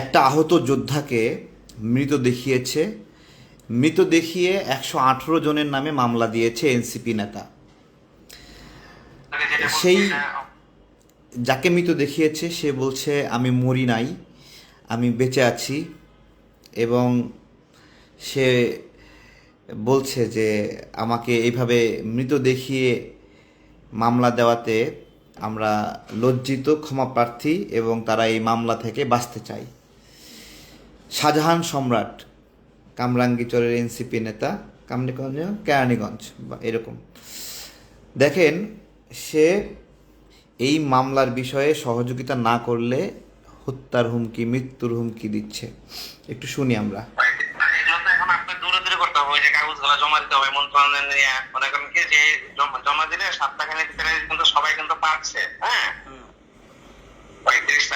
একটা আহত যোদ্ধাকে মৃত দেখিয়েছে। মৃত দেখিয়ে একশো আঠেরো জনের নামে মামলা দিয়েছে এনসিপি নেতা। সেই যাকে মৃত দেখিয়েছে সে বলছে আমি মরি নাই আমি বেঁচে আছি। এবং সে বলছে যে আমাকে এইভাবে মৃত দেখিয়ে মামলা দেওয়াতে আমরা লজ্জিত ক্ষমা প্রার্থী এবং তারা এই মামলা থেকে বাঁচতে চায় শাহজাহান সম্রাট কামরাঙ্গীচরের এনসিপি নেতা কামরাঙ্গীগঞ্জ কেরানীগঞ্জ বা এরকম। দেখেন সে এই মামলার বিষয়ে সহযোগিতা না করলে হত্যার হুমকি মৃত্যুর হুমকি দিচ্ছে। একটু শুনি আমরা। এগুলো তো এখন আপনার দূরে দূরে করতে ওই যে কাগজগুলো জমা দিতে হবে মন্ত্রণালয় নিয়ে। মনে করেন কি যে জমা- জমা দিলে ভিতরে কিন্তু সবাই কিন্তু পাচ্ছে হ্যাঁ? পঁয়ত্রিশ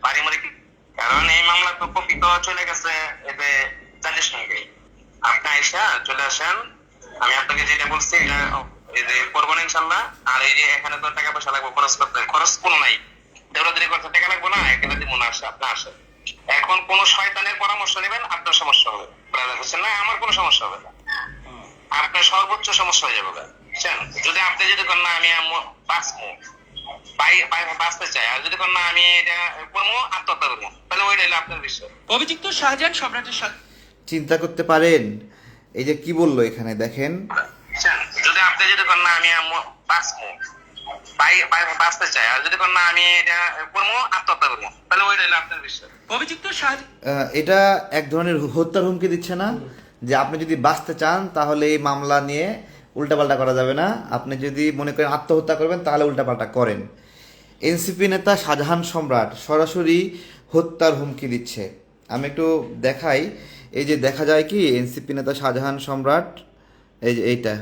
পারিবারিক কারণ এই মামলা তো কপি তো চলে গেছে এতে চালিশ সঙ্গে আপনি আইসা চলে আসেন, আমি আপনাকে যেটা বলছি, এটা এই যে করব না ইনশাল্লাহ। আর এই যে এখানে তো টাকা পয়সা লাগবে, খরচ করতে খরচ নাই। দৌড়াদৌড়ি করতে টাকা লাগবে না এখানে দিব আসে, আপনি আসেন। এখন কোন শয়তানের পরামর্শ নেবেন, আপনার সমস্যা হবে। ব্রাদার না? আমার কোনো সমস্যা হবে না। আপনার সর্বোচ্চ সমস্যা হয়ে যাবে, বুঝছেন? যদি আপনি যদি করেন না, আমি বাঁচবো। বাঁচতে চাই আর যদি না আমি এটা করব আত্মহত্যা করব তাহলে ওইটা হলো আপনার বিষয়। অভিযুক্ত শাহজাহান সম্রাটের সাথে চিন্তা করতে পারেন। এই যে কি বলল এখানে দেখেন। যদি আপনি যদি না আমি বাঁচবো বাই- বাই- বাঁচতে চাই আর যদি না আমি এটা করব আত্মহত্যা করব তাহলে ওইটা হলো আপনার বিষয়। অভিযুক্ত শাহজাহান এটা এক ধরনের হত্যার হুমকি দিচ্ছে না যে আপনি যদি বাঁচতে চান তাহলে এই মামলা নিয়ে উল্টাপাল্টা করা যাবে না। আপনি যদি মনে করেন আত্মহত্যা করবেন তাহলে উল্টাপাল্টা করেন। এনসিপি নেতা শাহজাহান সম্রাট সরাসরি হত্যার হুমকি দিচ্ছে। আমি একটু দেখাই। এই যে দেখা যায় কি এনসিপি নেতা শাহজাহান সম্রাট এই যে এইটা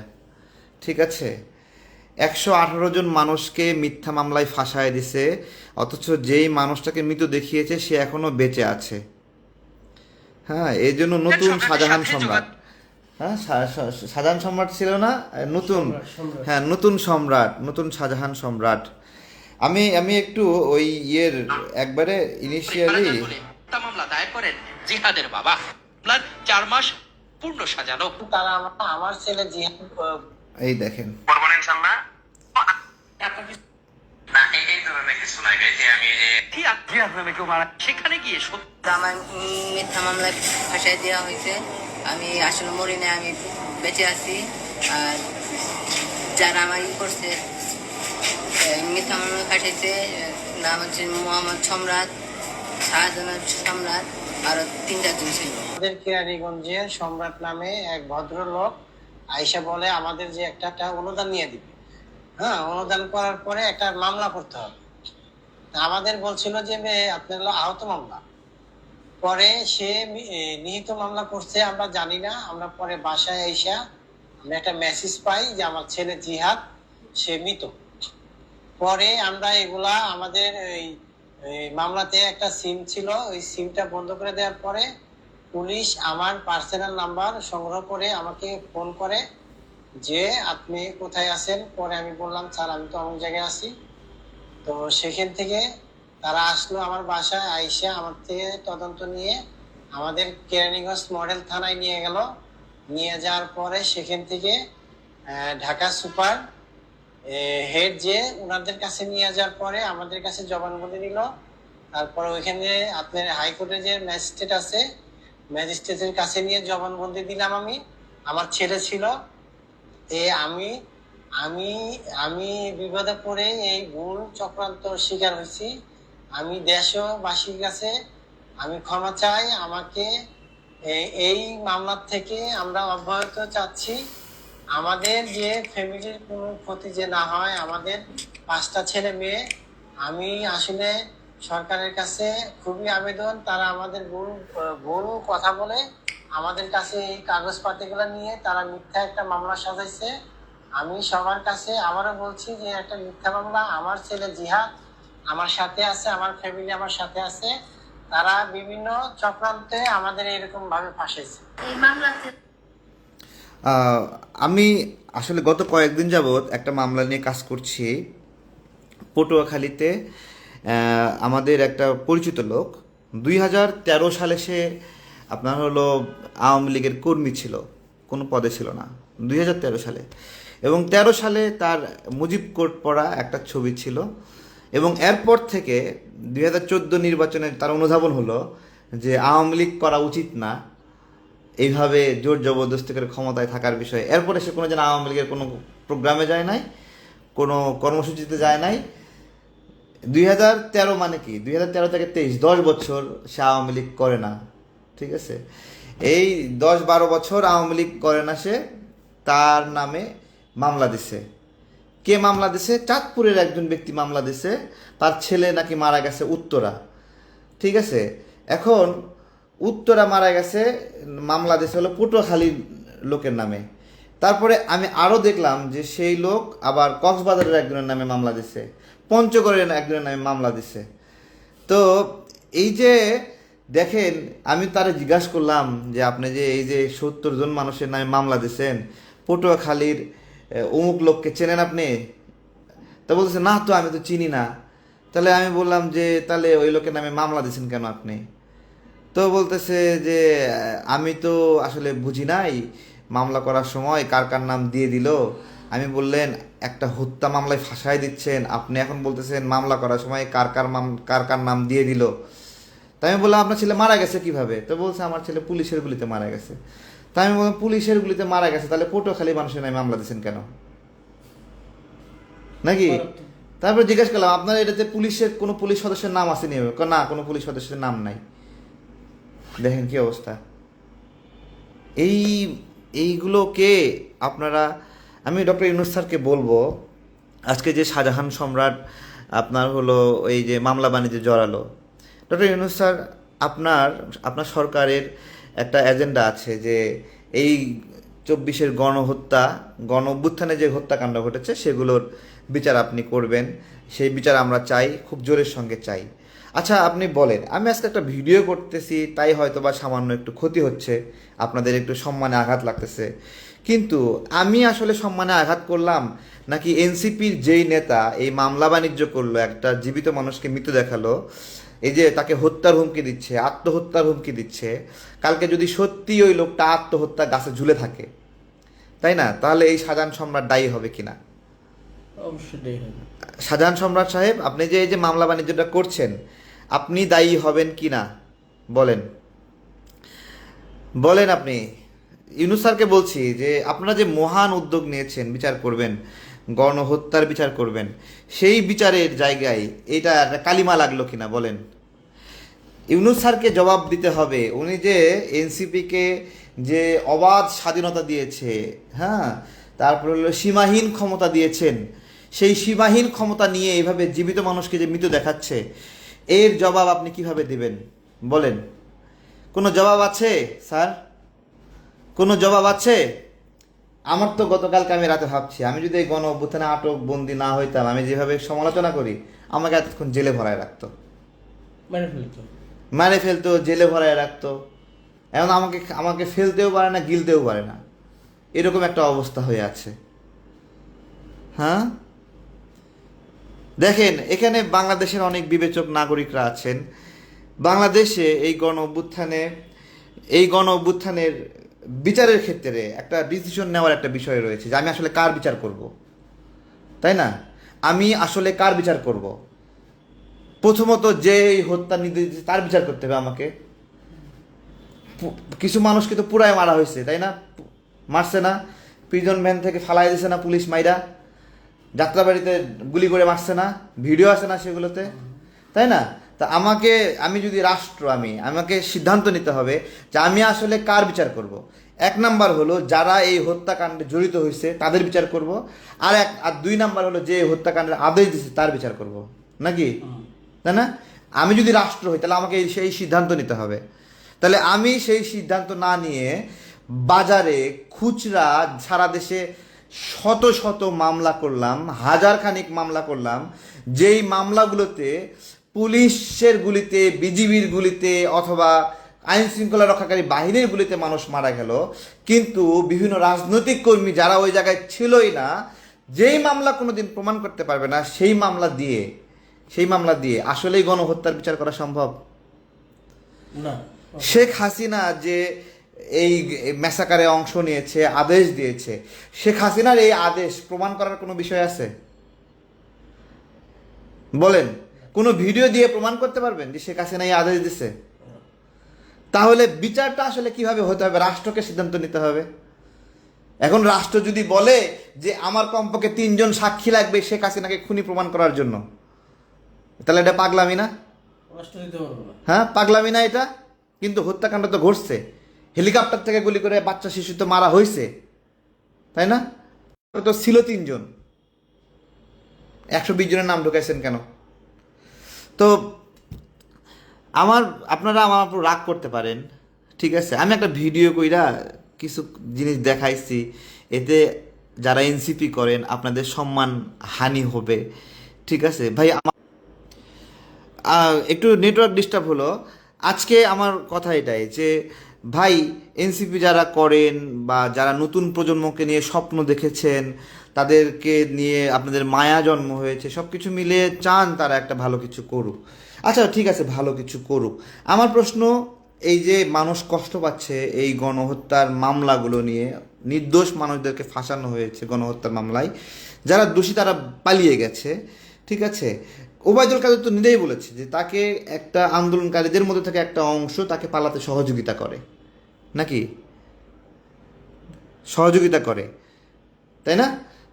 ঠিক আছে? একশো আঠারো জন মানুষকে মিথ্যা মামলায় ফাঁসায় দিছে অথচ যেই মানুষটাকে মৃত দেখিয়েছে সে এখনও বেঁচে আছে। হ্যাঁ এই জন্য নতুন শাহজাহান সম্রাট। হ্যাঁ শাহজাহান সম্রাট ছিল না নতুন হ্যাঁ নতুন সম্রাট নতুন শাহজাহান সম্রাট। আমি আমি একটু ওই ইয়ের একবারে ইনিশিয়ালি মামলা দায়ের করেন জিহাদের বাবা। মামলার চার মাস পূর্ণ সাজানো। তারা আমার ছেলে জিহাদ এই দেখেন। সেখানে গিয়ে আমার মিথ্যা ফাঁসাই দেওয়া হয়েছে। আমি আসলে মরি না আমি বেঁচে আছি। আর যারা আমার ই করছে ফাঁসাইছে এ, নাম হচ্ছে মোহাম্মদ সম্রাট শাহজাহান সম্রাট আরও তিন চারজন ছিল। আমাদের কিরানীগঞ্জে সম্রাট নামে এক ভদ্রলোক আইসা বলে আমাদের যে একটা অনুদান নিয়ে দিবে। হ্যাঁ অনুদান করার পরে একটা মামলা করতে হবে। আমাদের বলছিল যে আপনার আহত মামলা। পরে সে নিহিত মামলা করছে আমরা জানি না। আমরা পরে বাসায় আইসা আমরা একটা মেসেজ পাই যে আমার ছেলে জিহাদ সে মৃত। পরে আমরা এগুলা আমাদের এই মামলাতে একটা সিম ছিল, ওই সিমটা বন্ধ করে দেওয়ার পরে পুলিশ আমার পার্সোনাল নাম্বার সংগ্রহ করে আমাকে ফোন করে যে, আপনি কোথায় আছেন? পরে আমি বললাম, স্যার, আমি তো অমুক জায়গায় আছি। তো সেখান থেকে তারা আসলো আমার বাসায়, আইসা আমার থেকে তদন্ত নিয়ে আমাদের কেরানীগঞ্জ মডেল থানায় নিয়ে গেল। নিয়ে যাওয়ার পরে সেখান থেকে ঢাকা সুপার হেড যে ওনাদের কাছে নিয়ে যাওয়ার পরে আমাদের কাছে জবানবন্দি নিল। তারপরে ওইখানে আপনার হাইকোর্টে যে ম্যাজিস্ট্রেট আছে, ম্যাজিস্ট্রেটের কাছে নিয়ে জবানবন্দি দিলাম আমি। আমার ছেলে ছিল। এ, আমি আমি আমি বিপদে পড়ে এই ভুল চক্রান্ত শিকার হয়েছি। আমি দেশবাসীর কাছে আমি ক্ষমা চাই। আমাকে এই মামলার থেকে আমরা অব্যাহত চাচ্ছি। আমাদের যে ফ্যামিলির কোনো ক্ষতি যে না হয় আমাদের পাঁচটা ছেলে মেয়ে আমি আসলে সরকারের কাছে খুবই আবেদন। তারা আমাদের ভুল ভুল কথা বলে আমাদের কাছে এই কাগজপাতিগুলো নিয়ে তারা মিথ্যা একটা মামলা সাজাইছে। আমি সবার কাছে আবারও বলছি যে একটা মিথ্যা মামলা আমার ছেলে জিহাদ আমার সাথে আছে আমার ফ্যামিলি আমার সাথে আছে। তারা বিভিন্ন চক্রান্তে আমাদের এরকম ভাবে ফাঁসাইছে এই মামলাতে আমি আসলে গত কয়েকদিন যাবৎ একটা মামলা নিয়ে কাজ করছি। পটুয়াখালীতে আমাদের একটা পরিচিত লোক। দুই হাজার তেরো সালে সে আপনার হলো আওয়ামী লীগের কর্মী ছিল, কোনো পদে ছিল না, দুই হাজার তেরো সালে। এবং তেরো সালে তার মুজিব কোর্ট পড়া একটা ছবি ছিল। এবং এরপর থেকে দুই হাজার চোদ্দ নির্বাচনে তার অনুধাবন হলো যে আওয়ামী লীগ করা উচিত না। এইভাবে জোর জবরদস্তি করে ক্ষমতায় থাকার বিষয়ে। এরপরে সে কোনো যেন আওয়ামী লীগের কোনো প্রোগ্রামে যায় নাই, কোনো কর্মসূচিতে যায় নাই। দুই হাজার তেরো মানে কি? দুই হাজার তেরো থেকে তেইশ, দশ বছর সে আওয়ামী লীগ করে না, ঠিক আছে? এই দশ বারো বছর আওয়ামী লীগ করে না সে, তার নামে মামলা দিছে। কে মামলা দিছে? চাঁদপুরের একজন ব্যক্তি মামলা দিছে। তার ছেলে নাকি মারা গেছে উত্তরা, ঠিক আছে? এখন উত্তরা মারা গেছে, মামলা দিছে হলো পটুয়াখালীর লোকের নামে। তারপরে আমি আরও দেখলাম যে সেই লোক আবার কক্সবাজারের একজনের নামে মামলা দিছে পঞ্চগড়ের একজনের নামে মামলা দিছে তো এই যে দেখেন, আমি তারে জিজ্ঞাসা করলাম যে আপনি যে এই যে সত্তর জন মানুষের নামে মামলা দিছেন পটুয়াখালীর অমুক লোককে চেনেন আপনি? তা বলতেছে, না তো, আমি তো চিনি না। তাহলে আমি বললাম যে, তাহলে ওই লোকের নামে মামলা দিয়েছেন কেন আপনি? তো বলতেছে যে আমি তো আসলে বুঝি নাই মামলা করার সময় কার কার নাম দিয়ে দিল। আমি বললেন একটা হত্যা মামলায় ফাঁসাই দিচ্ছেন আপনি এখন বলতেছেন মামলা করার সময় কার কার মাম কার কার নাম দিয়ে দিল। তাই আমি বললাম আপনার ছেলে মারা গেছে কীভাবে? তো বলছে আমার ছেলে পুলিশের গুলিতে মারা গেছে। তাই আমি বললাম পুলিশের গুলিতে মারা গেছে তাহলে পটুয়াখালী মানুষের নামে মামলা দিচ্ছেন কেন? নাকি? তারপর জিজ্ঞেস করলাম আপনার এটাতে পুলিশের কোনো পুলিশ সদস্যের নাম আসেনি? না কোনো পুলিশ সদস্যের নাম নাই। দেখেন কি অবস্থা। এই এইগুলোকে আপনারা, আমি ডক্টর ইউনুস স্যারকে বলব, আজকে যে শাহজাহান সম্রাট আপনার হলো এই যে মামলা বাণিজ্যে জড়ালো, ডক্টর ইউনুস স্যার, আপনার আপনার সরকারের একটা এজেন্ডা আছে যে এই চব্বিশের গণহত্যা গণ অভ্যুত্থানে যে হত্যাকাণ্ড ঘটেছে, সেগুলোর বিচার আপনি করবেন। সেই বিচার আমরা চাই, খুব জোরের সঙ্গে চাই। আচ্ছা আপনি বলেন আমি আজকে একটা ভিডিও করতেছি তাই হয়তো বা সামান্য একটু ক্ষতি হচ্ছে আপনাদের একটু সম্মানে আঘাত লাগতেছে। কিন্তু আমি আসলে সম্মানে আঘাত করলাম নাকি এনসিপির যেই নেতা এই মামলা বাণিজ্য করল একটা জীবিত মানুষকে মৃত্যু দেখাল এই যে তাকে হত্যার হুমকি দিচ্ছে আত্মহত্যার হুমকি দিচ্ছে কালকে যদি সত্যি ওই লোকটা আত্মহত্যা গাছে ঝুলে থাকে তাই না? তাহলে এই সাজান সম্রাট দায়ী হবে কিনা? অবশ্যই শাহজাহান সম্রাট সাহেব আপনি যে এই যে মামলা বাণিজ্যটা করছেন আপনি দায়ী হবেন কি না? বলেন। বলেন আপনি। ইউনুস স্যারকে বলছি যে, আপনারা যে মহান উদ্যোগ নিয়েছেন, বিচার করবেন, গণহত্যার বিচার করবেন, সেই বিচারের জায়গায় এটা কালিমা লাগল কিনা বলেন। ইউনুস স্যারকে জবাব দিতে হবে। উনি যে এনসিপিকে যে অবাধ স্বাধীনতা দিয়েছে হ্যাঁ তারপর হলো সীমাহীন ক্ষমতা দিয়েছেন, সেই সীমাহীন ক্ষমতা নিয়ে এইভাবে জীবিত মানুষকে যে মৃত দেখাচ্ছে এর জবাব আপনি কীভাবে দিবেন? বলেন। কোনো জবাব আছে স্যার? কোনো জবাব আছে? আমার তো গতকালকে আমি রাতে ভাবছি আমি যদি এই গণ অভ্যুত্থানে আটক বন্দি না হইতাম আমি যেভাবে সমালোচনা করি আমাকে এতক্ষণ জেলে ভরায় রাখতো। মেরে ফেলতো। মারে ফেলতো জেলে ভরায় রাখতো। এখন আমাকে আমাকে ফেলতেও পারে না গিলতেও পারে না। এরকম একটা অবস্থা হয়ে আছে। হ্যাঁ? দেখেন, এখানে বাংলাদেশের অনেক বিবেচক নাগরিকরা আছেন। বাংলাদেশে এই গণ অভ্যুত্থানে, এই গণ অভ্যুত্থানের বিচারের ক্ষেত্রে একটা ডিসিশন নেওয়ার একটা বিষয় রয়েছে যে আমি আসলে কার বিচার করব। তাই না? আমি আসলে কার বিচার করব? প্রথমত যে হত্যা নির্দেশ তার বিচার করতে হবে আমাকে। কিছু মানুষকে তো পুরাই মারা হয়েছে, তাই না? মারছে না। প্রিজন ভ্যান থেকে ফালাই দিছে না পুলিশ মাইরা। যাত্রাবাড়িতে গুলি করে মারছে না, ভিডিও আছে না সেগুলোতে, তাই না? তা আমাকে, আমি যদি রাষ্ট্র, আমি, আমাকে সিদ্ধান্ত নিতে হবে যে আমি আসলে কার বিচার করব। এক নাম্বার হলো যারা এই হত্যাকাণ্ডে জড়িত হয়েছে তাদের বিচার করব, আর এক, আর দুই নাম্বার হলো যে হত্যাকাণ্ডের আদেশ দিচ্ছে তার বিচার করব, নাকি? তাই না? আমি যদি রাষ্ট্র হই, তাহলে আমাকে সেই সিদ্ধান্ত নিতে হবে। তাহলে আমি সেই সিদ্ধান্ত না নিয়ে বাজারে খুচরা সারা দেশে শত শত মামলা করলাম হাজার খানিক মামলা করলাম যেই মামলাগুলোতে পুলিশের গুলিতে বিজিবির গুলিতে অথবা আইন শৃঙ্খলা রক্ষাকারী বাহিনীর গুলিতে মানুষ মারা গেল। কিন্তু বিভিন্ন রাজনৈতিক কর্মী যারা ওই জায়গায় ছিলই না যেই মামলা কোনোদিন প্রমাণ করতে পারবে না সেই মামলা দিয়ে সেই মামলা দিয়ে আসলেই গণহত্যার বিচার করা সম্ভব? না। শেখ হাসিনা যে এই মেসাকারে অংশ নিয়েছে আদেশ দিয়েছে। শেখ হাসিনার এই আদেশ প্রমাণ করার কোনো বিষয় আছে? বলেন কোনো ভিডিও দিয়ে প্রমাণ করতে পারবেন যে শেখ হাসিনা এই আদেশ দিছে? তাহলে বিচারটা আসলে কীভাবে হতে হবে? রাষ্ট্রকে সিদ্ধান্ত নিতে হবে। এখন রাষ্ট্র যদি বলে যে আমার কমপক্ষে তিনজন সাক্ষী লাগবে শেখ হাসিনাকে খুনি প্রমাণ করার জন্য তাহলে এটা পাগলামি না? হ্যাঁ পাগলামি না এটা? কিন্তু হত্যাকাণ্ড তো ঘটছে। হেলিকপ্টার থেকে গুলি করে বাচ্চা শিশু তো মারা হয়েছে তাই না? তো ছিল তিনজন। একশো বিশ জনের নাম ঢুকাইছেন কেন? তো আমার, আপনারা আমার উপর রাগ করতে পারেন, ঠিক আছে? আমি একটা ভিডিও কইরা কিছু জিনিস দেখাইছি, এতে যারা এনসিপি করেন আপনাদের সম্মান হানি হবে, ঠিক আছে? ভাই, আমার একটু নেটওয়ার্ক ডিস্টার্ব হলো। আজকে আমার কথা এটাই যে ভাই, এনসিপি যারা করেন বা যারা নতুন প্রজন্মকে নিয়ে স্বপ্ন দেখেছেন, তাদেরকে নিয়ে আপনাদের মায়া জন্ম হয়েছে সব কিছু মিলে চান তারা একটা ভালো কিছু করুক। আচ্ছা ঠিক আছে, ভালো কিছু করুক। আমার প্রশ্ন, এই যে মানুষ কষ্ট পাচ্ছে এই গণহত্যার মামলাগুলো নিয়ে, নির্দোষ মানুষদেরকে ফাঁসানো হয়েছে গণহত্যার মামলায়, যারা দোষী তারা পালিয়ে গেছে, ঠিক আছে? ওবায়দুল কাদের তো নিজেই বলেছে যে তাকে একটা আন্দোলনকারীদের মধ্যে থেকে একটা অংশ তাকে পালাতে সহযোগিতা করে। নাকি? সহযোগিতা করে, তাই না?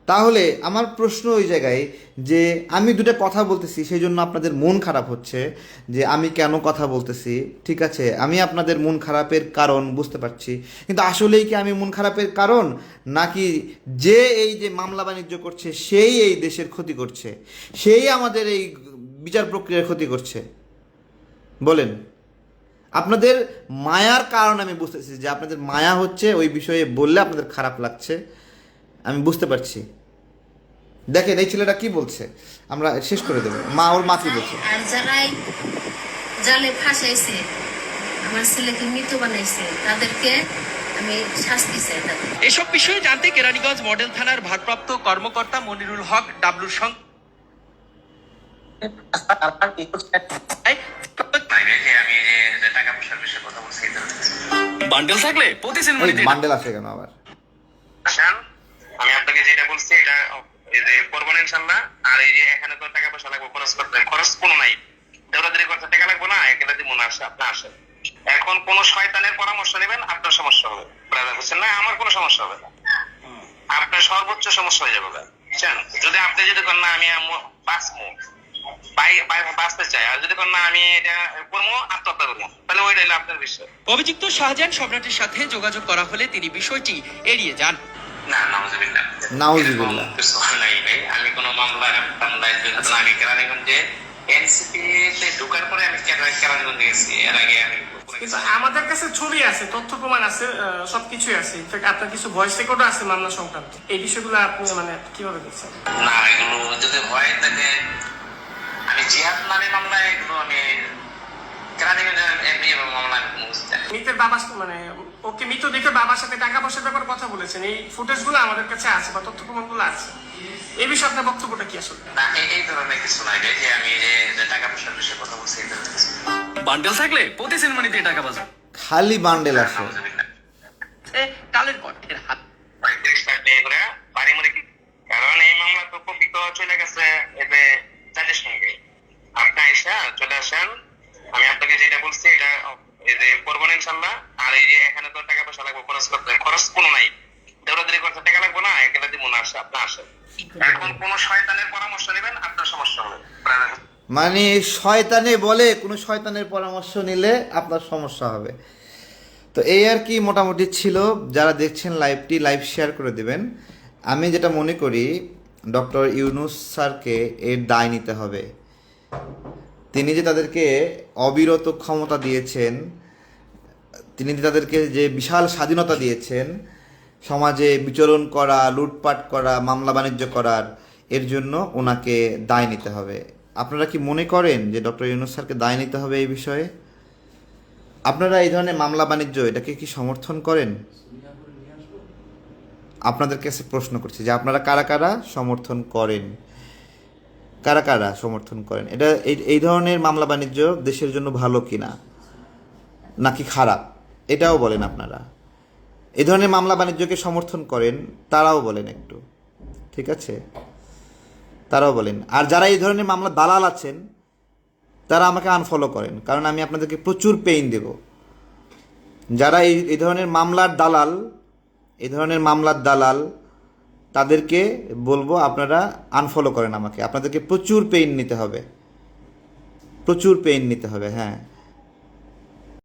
তাহলে আমার প্রশ্ন ওই জায়গায় যে আমি দুটো কথা বলতেছি, সেই জন্য আপনাদের মন খারাপ হচ্ছে যে আমি কেন কথা বলতেছি, ঠিক আছে? আমি আপনাদের মন খারাপের কারণ বুঝতে পারছি, কিন্তু আসলেই কি আমি মন খারাপের কারণ? নাকি যে এই যে মামলা বাণিজ্য করছে, সেই এই দেশের ক্ষতি করছে, সেই আমাদের এই বিচার প্রক্রিয়ার ক্ষতি করছে? বলেন। আপনাদের মায়ার কারণ আমি বুঝতেছি যে আপনাদের মায়া হচ্ছে ওই বিষয়ে বললে আপনাদের খারাপ লাগছে। আমি বুঝতে পারছি। দেখেন এই ছেলেটা কি বলছে? আমরা শেষ করে দেবো। মা ওর মা কি বলছে? আর যারাই জালে ফাঁসাইছে আমার ছেলেকে মৃত বানাইছে তাদেরকে আমি শাস্তি এসব বিষয়ে জানতে কেরানীগঞ্জ মডেল থানার ভারপ্রাপ্ত কর্মকর্তা মনিরুল হক ডাবলুর সঙ্গে বাইরে আমি যে যে টাকা পয়সার বিষয়ে কথা বলছি বান্ডেল থাকলে প্রতি এই বান্ডেল আসে কেন আবার? আমি আপনাকে যেটা বলছি এটা এই যে করবেন ইনশাল্লাহ আর এই যে এখানে তো টাকা পয়সা লাগবে খরচ করতে খরচ কোনো নাই। দৌড়াদৌড়ি করতে টাকা লাগবে না একেবারে দিব না আসে আপনি আসেন। এখন কোন শয়তানের পরামর্শ নেবেন আপনার সমস্যা হবে। ব্রাদার বুঝছেন না? আমার কোনো সমস্যা হবে না। আপনার সর্বোচ্চ সমস্যা হয়ে যাবে বুঝছেন? যদি আপনি যদি করেন না আমি বাঁচবো। বাঁচতে চাই। আর যদি না আমি এটা করব আত্মহত্যা করব। তাহলে ওইটা হলো আপনার বিষয়। অভিযুক্ত শাহজাহান সম্রাটের সাথে যোগাযোগ করা হলে তিনি বিষয়টি এড়িয়ে যান। না নাউজুবিল্লাহ। নাউজুবিল্লাহ। কিছু নাই ভাই। আমি কোনো মামলা মামলায় জড়িত না। আমি কেরানীগঞ্জে এনসিপি ঢোকার পরে আমি কেরানীগঞ্জে গেছি এর আগে আমি কোনো কিন্তু কিছু- আমাদের কাছে ছবি আছে তথ্য প্রমাণ আছে আহ, সবকিছুই আছে। ইনফ্যাক্ট আপনার কিছু ভয়েস রেকর্ডও আছে মামলা সংক্রান্ত। এই বিষয়গুলো আপনি মানে কীভাবে দেখছেন? না এগুলো যদি হয় তাহলে আমি জিহাদ নামে মামলায় এগুলো আমি। মৃতের মানে ওকে মৃত দেখে বাবার সাথে টাকা পয়সার ব্যাপারে কথা বলেছেন। এই ফুটেজগুলো আমাদের কাছে আছে বা তথ্য প্রমাণগুলো আছে। এই বিষয়ে আপনার বক্তব্যটা কি আসলে? না এই- ধরনের কিছু নাই যে আমি যে টাকা পয়সার বিষয়ে কথা বলছি এই ধরনের কিছু বান্ডেল থাকলে প্রতি সেনমানিতে টাকা বাজার। খালি বান্ডেল আসে নাউজুবিল্লাহ। কালের হাত। পঁয়ত্রিশ টাকা করে বাড়ি কি- কারণ এই মামলা তো কপি তো চলে গেছে এতে জাজের সঙ্গে। আপনি আইসা চলে আসেন। আমি আপনাকে যেটা বলছি, এটা এই যে করবেন ইনশাল্লাহ। আর এই যে এখানে তো টাকা পয়সা লাগবে, খরচ করতে খরচ কোনো নাই। দৌড়াদৌড়ি করতে টাকা লাগবে না দিব না, আসে, আপনি আসেন। এখন শয়তানের পরামর্শ নেবেন, আপনার সমস্যা হবে। মানে শয়তানে বলে, কোনো শয়তানের পরামর্শ নিলে আপনার সমস্যা হবে। তো এই আর কি মোটামুটি ছিল। যারা দেখছেন লাইভটি লাইভ শেয়ার করে দেবেন। আমি যেটা মনে করি ডক্টর ইউনুস স্যারকে এর দায় নিতে হবে। তিনি যে তাদেরকে অবিরত ক্ষমতা দিয়েছেন, তিনি যে তাদেরকে যে বিশাল স্বাধীনতা দিয়েছেন, সমাজে বিচরণ করা, লুটপাট করা, মামলা বাণিজ্য করার, এর জন্য ওনাকে দায় নিতে হবে। আপনারা কি মনে করেন যে ডক্টর ইউনুস স্যারকে দায় নিতে হবে এই বিষয়ে? আপনারা এই ধরনের মামলা বাণিজ্য এটাকে কি সমর্থন করেন? আপনাদের কাছে প্রশ্ন করছি যে আপনারা কারা কারা সমর্থন করেন? কারা কারা সমর্থন করেন? এটা এই ধরনের মামলা বাণিজ্য দেশের জন্য ভালো কিনা? নাকি খারাপ? এটাও বলেন আপনারা। এই ধরনের মামলা বাণিজ্যকে সমর্থন করেন, তারাও বলেন একটু। ঠিক আছে? তারাও বলেন। আর যারা এই ধরনের মামলা দালাল আছেন, তারা আমাকে আনফলো করেন, কারণ আমি আপনাদেরকে প্রচুর পেইন দেব। যারা এই এই ধরনের মামলার দালাল এই ধরনের মামলার দালাল তাদেরকে বলব আপনারা আনফলো করেন আমাকে। আপনাদেরকে প্রচুর পেইন নিতে হবে। প্রচুর পেইন নিতে হবে হ্যাঁ।